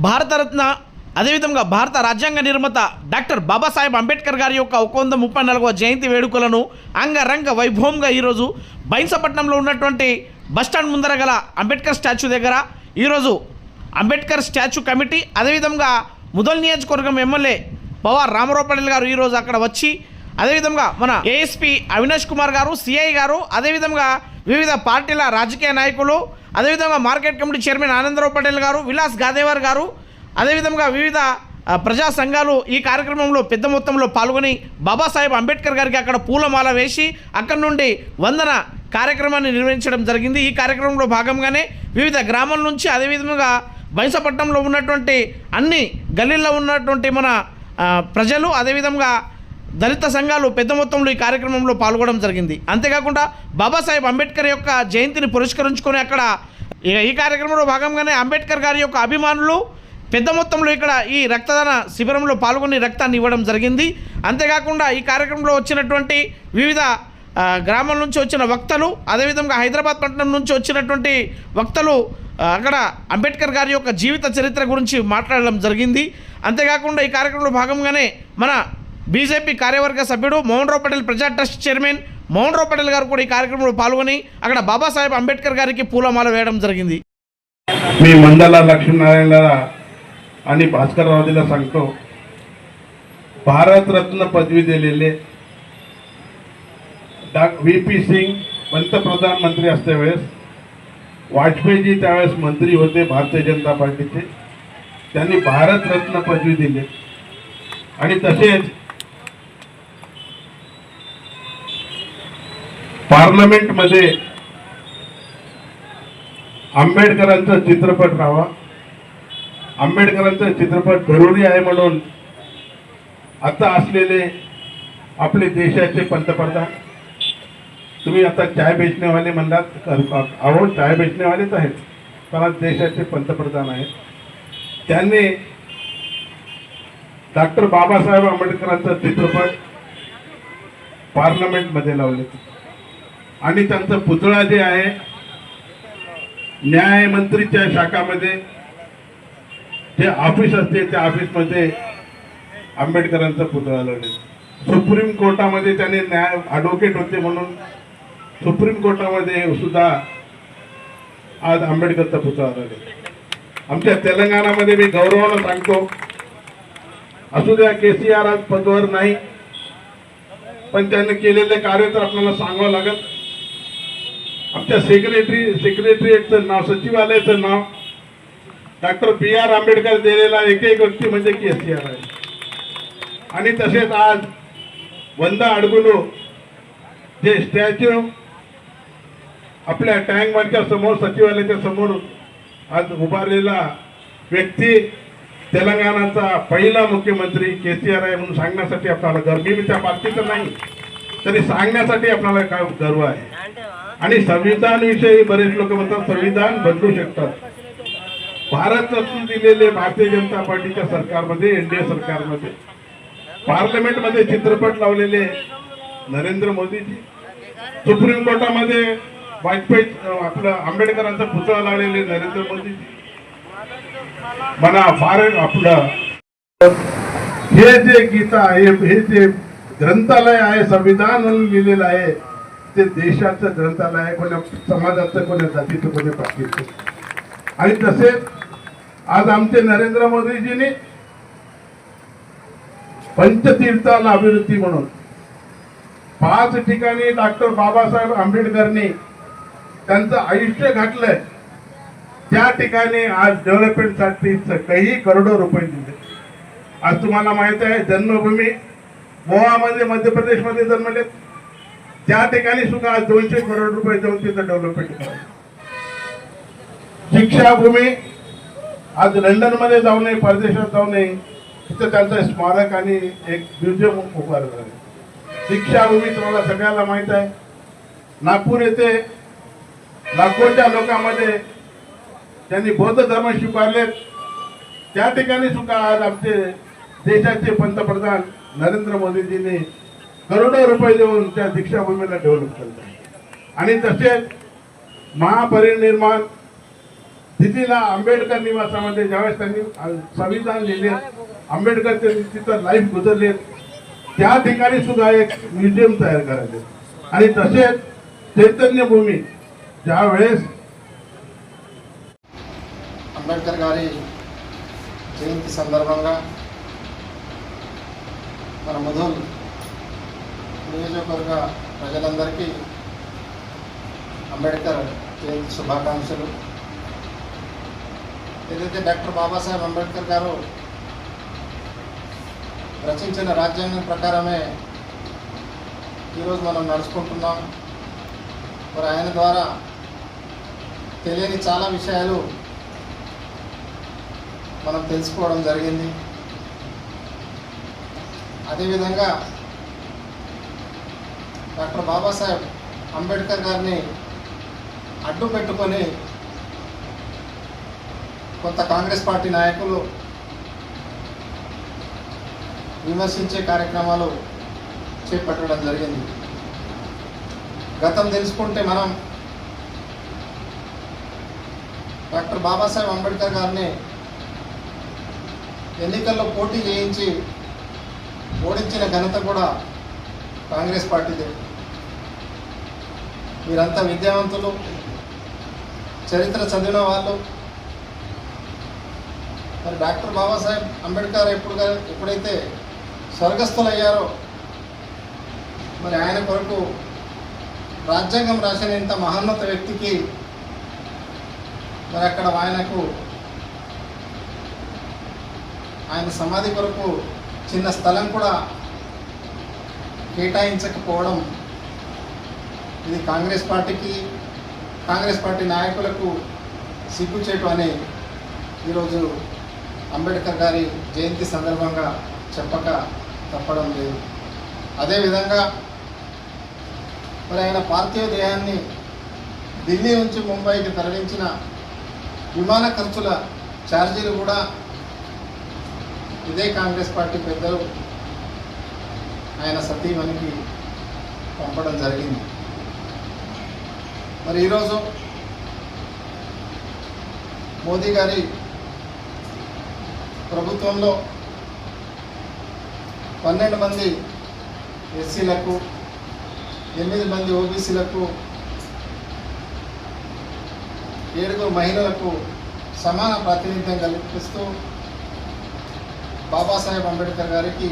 భారతరత్న అదేవిధంగా భారత రాజ్యాంగ నిర్మాత డాక్టర్ బాబాసాహెబ్ అంబేద్కర్ గారి యొక్క ఒక వంద ముప్పై నాలుగవ జయంతి వేడుకలను అంగరంగ వైభవంగా ఈరోజు బైన్సపట్నంలో ఉన్నటువంటి బస్టాండ్ ముందర గల అంబేద్కర్ స్టాచ్యూ దగ్గర ఈరోజు అంబేద్కర్ స్టాచ్యూ కమిటీ అదేవిధంగా ముదల్ నియోజకవర్గం ఎమ్మెల్యే పవార్ రామారావు గారు ఈరోజు అక్కడ వచ్చి అదేవిధంగా మన ఏఎస్పీ అవినాష్ కుమార్ గారు సిఐ గారు అదేవిధంగా వివిధ పార్టీల రాజకీయ నాయకులు అదేవిధంగా market committee chairman Anandarao Patel గారు విలాస్ గాదేవర్ గారు అదేవిధంగా వివిధ ప్రజా సంఘాలు ఈ కార్యక్రమంలో పెద్ద మొత్తంలో పాల్గొని బాబాసాహెబ్ అంబేద్కర్ గారికి అక్కడ పూలమాల వేసి అక్కడి నుండి వందన కార్యక్రమాన్ని నిర్వహించడం జరిగింది. ఈ కార్యక్రమంలో భాగంగానే వివిధ గ్రామాల నుంచి అదేవిధంగా బైసపట్నంలో ఉన్నటువంటి అన్ని గల్లీల్లో ఉన్నటువంటి మన ప్రజలు అదేవిధంగా దళిత సంఘాలు పెద్ద మొత్తంలో ఈ కార్యక్రమంలో పాల్గొనడం జరిగింది. అంతేకాకుండా బాబాసాహెబ్ అంబేద్కర్ యొక్క జయంతిని పురస్కరించుకొని అక్కడ ఈ కార్యక్రమంలో భాగంగానే అంబేద్కర్ గారి యొక్క అభిమానులు పెద్ద మొత్తంలో ఇక్కడ ఈ రక్తదాన శిబిరంలో పాల్గొని రక్తాన్ని ఇవ్వడం జరిగింది. అంతేకాకుండా ఈ కార్యక్రమంలో వచ్చినటువంటి వివిధ గ్రామాల నుంచి వచ్చిన వక్తలు అదేవిధంగా హైదరాబాద్ పట్టణం నుంచి వచ్చినటువంటి వక్తలు అక్కడ అంబేద్కర్ గారి యొక్క జీవిత చరిత్ర గురించి మాట్లాడడం జరిగింది. అంతేకాకుండా ఈ కార్యక్రమంలో భాగంగానే మన బీజేపీ కార్యవర్గ సభ్యుడు మోహన్ రావు పటేల్ ప్రజా ట్రస్ట్ చైర్మన్ మోహన్ రావు పటేల్ గారు కూడా ఈ కార్యక్రమంలో పాల్గొని అక్కడ బాబాసాహెబ్ అంబేద్కర్ గారికి పూలమాల వేయడం జరిగింది मी मंदाला लक्ष्मीनारायणला आणि भास्करराव दिला सांगतो भारतरत्न पदवी दिलेले डा व्ही पी सिंग पंतप्रधान मंत्री असते वेळेस वाजपेयीजी त्यावेळेस मंत्री होते भारतीय जनता पार्टीचे त्यांनी भारतरत्न पदवी दिली आणि तसेच पार्लमेंटमध्ये आंबेडकरांचा चित्रपट राहावा. आंबेडकरांचा चित्रपट जरुरी आहे म्हणून आता असलेले आपले देशाचे पंतप्रधान तुम्ही आता चाय बेचणेवाले म्हणलात अहो चाय बेचणेवालेच आहेत पण आज देशाचे पंतप्रधान आहेत. त्यांनी डॉक्टर बाबासाहेब आंबेडकरांचा चित्रपट पार्लमेंटमध्ये लावले आणि त्यांचा पुतळा जे आहे न्यायमंत्रीच्या शाखामध्ये जे ऑफिस असते त्या ऑफिसमध्ये आंबेडकरांचा पुतळा लावले सुप्रीम कोर्टामध्ये त्याने न्याय ॲडव्होकेट होते म्हणून सुप्रीम कोर्टामध्ये सुद्धा आज आंबेडकरचा पुतळा लावले आमच्या तेलंगणामध्ये मी गौरवानं सांगतो असू द्या के सी आर आज पदवर नाही पण त्यांनी केलेले कार्य तर आपल्याला सांगावं लागत आमच्या सेक्रेटरी सेक्रेटरीचं नाव सचिवालयाचं नाव डॉक्टर बी आर आंबेडकर दिलेला एक व्यक्ती म्हणजे के सी आर आहे. आणि तसेच आज वंदा अडगुलो जे स्टॅच्यू आपल्या टँक समोर सचिवालयाच्या समोर आज उभारलेला व्यक्ती तेलंगणाचा पहिला मुख्यमंत्री के सी आर आहे म्हणून सांगण्यासाठी आपल्याला गर्व मी त्या पार्टीचं नाही तरी सांगण्यासाठी आपल्याला काय गर्व आहे. आणि संविधान विषयी बरेच लोक म्हणतात संविधान बदलू शकतात. भारत रत्न दिलेले भारतीय जनता पार्टीच्या सरकारमध्ये एनडीए सरकारमध्ये पार्लमेंटमध्ये चित्रपट लावलेले नरेंद्र मोदीजी सुप्रीम कोर्टामध्ये वाजपेयी आपलं आंबेडकरांचा पुतळा लावलेले नरेंद्र मोदीजी. म्हणा फार आपलं हे जे गीता आहे हे जे ग्रंथालय आहे संविधान म्हणून लिहिलेलं आहे ते देशाचं ग्रंथालय आहे कोणा समाजाचं कोण्या जातीचं कोण्या पाठीचं आणि तसेच आज आमचे नरेंद्र मोदीजींनी पंचतीर्थाला अभिवृद्धी म्हणून पाच ठिकाणी डॉक्टर बाबासाहेब आंबेडकरनी त्यांचं आयुष्य घातलंय. त्या ठिकाणी आज डेव्हलपमेंटसाठी काही करोडो रुपये दिले. आज तुम्हाला माहीत आहे जन्मभूमी गोवामध्ये मध्य प्रदेशमध्ये जन्मले त्या ठिकाणी सुद्धा आज दोनशे करोड रुपये जाऊन तिथं डेव्हलपमेंट करावं शिक्षाभूमी आज लंडनमध्ये जाऊ नये परदेशात जाऊ नये तिथं त्यांचं स्मारक आणि एक म्युझियम उभारलं आहे. दीक्षाभूमी तुम्हाला सगळ्याला माहीत आहे. नागपूर येथे लाखोच्या लोकांमध्ये त्यांनी बौद्ध धर्म स्वीकारले त्या ठिकाणी सुद्धा आज आमचे देशाचे पंतप्रधान नरेंद्र मोदीजींनी करोडो रुपये देऊन त्या दीक्षाभूमीला डेव्हलप केलं आणि तसेच महापरिनिर्माण दिल्लीला आंबेडकर निवासामध्ये ज्यावेळेस त्यांनी अ, संविधान लिहिले आंबेडकर त्यांनी तिथं लाईफ गुजरले त्या ठिकाणी सुद्धा एक म्युझियम तयार करायचे आणि तसेच चैतन्यभूमी ज्या वेळेस అంబేద్కర్ గారి జయంతి సందర్భంగా మన ముధోల్ నియోజకవర్గ ప్రజలందరికీ అంబేద్కర్ జయంతి శుభాకాంక్షలు. ఏదైతే డాక్టర్ బాబాసాహెబ్ అంబేద్కర్ గారు రచించిన రాజ్యాంగం ప్రకారమే ఈరోజు మనం నడుచుకుంటున్నాం. మరి ఆయన ద్వారా తెలియని చాలా విషయాలు మనం తెలుసుకోవడం జరిగింది. అదేవిధంగా డాక్టర్ బాబాసాహెబ్ అంబేద్కర్ గారిని అడ్డు పెట్టుకొని కొంత కాంగ్రెస్ పార్టీ నాయకులు విమర్శించే కార్యక్రమాలు చేపట్టడం జరిగింది. గతం తెలుసుకుంటే మనం డాక్టర్ బాబాసాహెబ్ అంబేద్కర్ గారిని ఎన్నికల్లో పోటీ చేయించి ఓడించిన ఘనత కూడా కాంగ్రెస్ పార్టీదే. మీరంతా విద్యావంతులు చరిత్ర చదివిన వాళ్ళు. మరి డాక్టర్ బాబాసాహెబ్ అంబేద్కర్ ఎప్పుడు ఎప్పుడైతే స్వర్గస్థులయ్యారో మరి ఆయన కొరకు రాజ్యాంగం రాసిన ఇంత మహోన్నత వ్యక్తికి మరి అక్కడ ఆయనకు ఆయన సమాధి కొరకు చిన్న స్థలం కూడా కేటాయించకపోవడం ఇది కాంగ్రెస్ పార్టీకి కాంగ్రెస్ పార్టీ నాయకులకు సిగ్గుచేటు అని ఈరోజు అంబేద్కర్ గారి జయంతి సందర్భంగా చెప్పక తప్పడం లేదు. అదేవిధంగా మరి ఆయన పార్థివ దేహాన్ని ఢిల్లీ నుంచి ముంబైకి తరలించిన విమాన ఖర్చుల ఛార్జీలు కూడా ఇదే కాంగ్రెస్ పార్టీ పెద్దలు ఆయన సతీమణికి పంపడం జరిగింది. మరి ఈరోజు మోదీ గారి ప్రభుత్వంలో పన్నెండు మంది ఎస్సీలకు ఎనిమిది మంది ఓబీసీలకు ఏడుగురు మహిళలకు సమాన ప్రాతినిధ్యం కల్పిస్తూ బాబాసాహెబ్ అంబేద్కర్ గారికి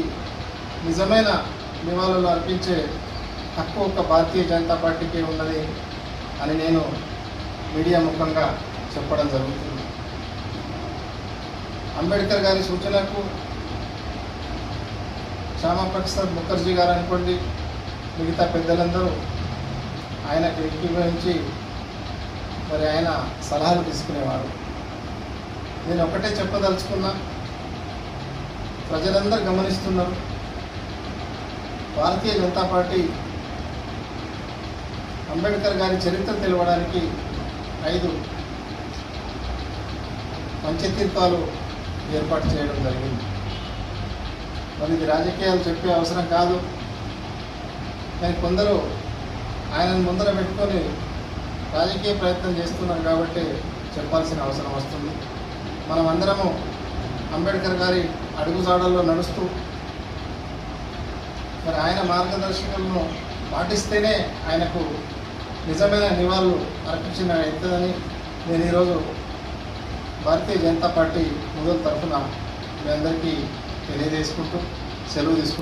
నిజమైన నివాళులు అర్పించే హక్కు ఒక భారతీయ జనతా పార్టీకి ఉన్నది. అని నేను మీడియా ముఖంగా చెప్పడం జరుగుతుంది. అంబేద్కర్ గారి సూచనకు శ్యామప్రసాద్ ముఖర్జీ గారు అనుకోండి మిగతా పెద్దలందరూ ఆయనకు గురించి మరి ఆయన సలహాలు తీసుకునేవారు. నేను ఒకటే చెప్పదలుచుకున్నా ప్రజలందరూ గమనిస్తున్నారు భారతీయ జనతా పార్టీ అంబేద్కర్ గారి చరిత్ర తెలవడానికి ఐదు పంచతీర్థాలు ఏర్పాటు చేయడం జరిగింది. మరి ఇది రాజకీయాలు చెప్పే అవసరం కాదు. కానీ కొందరు ఆయనను ముందర పెట్టుకొని రాజకీయ ప్రయత్నం చేస్తున్నాం కాబట్టి చెప్పాల్సిన అవసరం వస్తుంది. మనం అందరము అంబేద్కర్ గారి అడుగుజాడల్లో నడుస్తూ మరి ఆయన మార్గదర్శకులను పాటిస్తేనే ఆయనకు నిజమైన నివాళులు అర్పించిన అవుతుందని నేను ఈరోజు భారతీయ జనతా పార్టీ మొదటి తరఫున మీ అందరికీ తెలియజేసుకుంటూ సెలవు తీసుకుంటూ